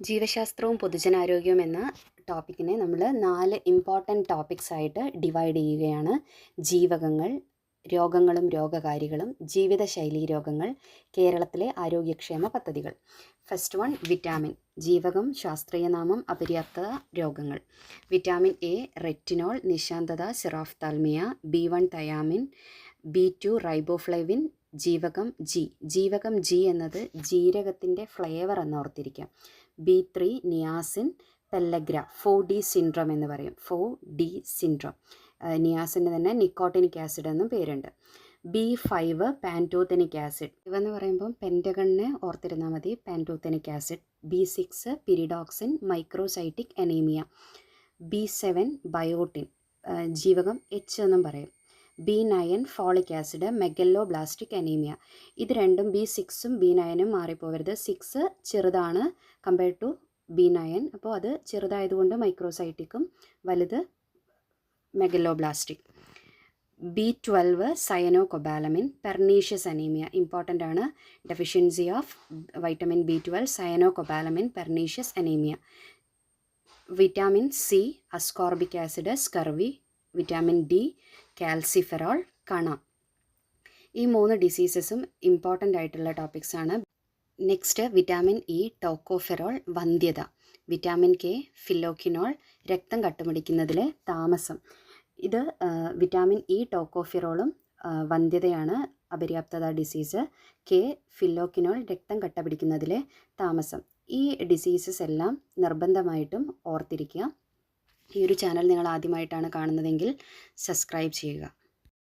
ജീവശാസ്ത്രവും പൊതുജനാരോഗ്യവും എന്ന ടോപ്പിക്കിനെ നമ്മൾ നാല് ഇമ്പോർട്ടന്റ് ടോപ്പിക്സ് ആയിട്ട് ഡിവൈഡ് ചെയ്യുകയാണ്. ജീവകങ്ങൾ രോഗങ്ങളും രോഗകാരികളും ജീവിതശൈലീ രോഗങ്ങൾ കേരളത്തിലെ ആരോഗ്യക്ഷേമ പദ്ധതികൾ. ഫസ്റ്റ് വൺ വിറ്റാമിൻ ജീവകം ശാസ്ത്രീയനാമം അപര്യാപ്തത രോഗങ്ങൾ. Vitamin A retinol നിശാന്തത xerophthalmia B one thiamine B two riboflavin ജീവകം ജി. ജീവകം ജി എന്നത് ജീരകത്തിന്റെ ഫ്ലേവർ എന്ന് ഓർത്തിരിക്കാം B three niacin pellagra four D syndrome എന്ന് പറയും. ഫോ ഡി സിൻഡ്രം നിയാസിന് തന്നെ നിക്കോട്ടിനിക് ആസിഡ് എന്നും പേരുണ്ട്. B five pantothenic acid. ഇവെന്ന് പറയുമ്പം പെന്റഗണിനെ ഓർത്തിരുന്നാൽ മതി. Pantothenic acid. B six pyridoxine microcytic anaemia. B seven biotin. ജീവകം എച്ച് എന്നും പറയും. B nine folic acid blastic anaemia. ഇത് രണ്ടും ബി സിക്സും ബി നയനും മാറിപ്പോകരുത് സിക്സ് ചെറുതാണ് കമ്പയർഡ് ടു ബി നയൻ. അപ്പോൾ അത് ചെറുതായതുകൊണ്ട് മൈക്രോസൈറ്റിക്കും വലുത് megaloblastic B twelve cyanocobalamin pernicious anaemia. Important ആണ്. Deficiency of vitamin B twelve cyanocobalamin pernicious anaemia. Vitamin C ascorbic acid scurvy vitamin D calciferol കണ. ഈ മൂന്ന് ഡിസീസസും ഇമ്പോർട്ടന്റ് ആയിട്ടുള്ള ടോപ്പിക്സ് ആണ്. നെക്സ്റ്റ് വിറ്റാമിൻ ഇ ടോക്കോഫെറോൾ വന്ധ്യത. വിറ്റാമിൻ കെ ഫിലോക്കിനോൾ രക്തം കട്ടുപിടിക്കുന്നതിലെ താമസം. ഇത് വിറ്റാമിൻ ഇ ടോക്കോഫിറോളും വന്ധ്യതയാണ് അപര്യാപ്തത ഡിസീസ് കെ ഫില്ലോക്കിനോൾ രക്തം കട്ടപിടിക്കുന്നതിലെ താമസം. ഈ ഡിസീസസ് എല്ലാം നിർബന്ധമായിട്ടും ഓർത്തിരിക്കുക. ഈ ഒരു ചാനൽ നിങ്ങൾ ആദ്യമായിട്ടാണ് കാണുന്നതെങ്കിൽ സബ്സ്ക്രൈബ് ചെയ്യുക.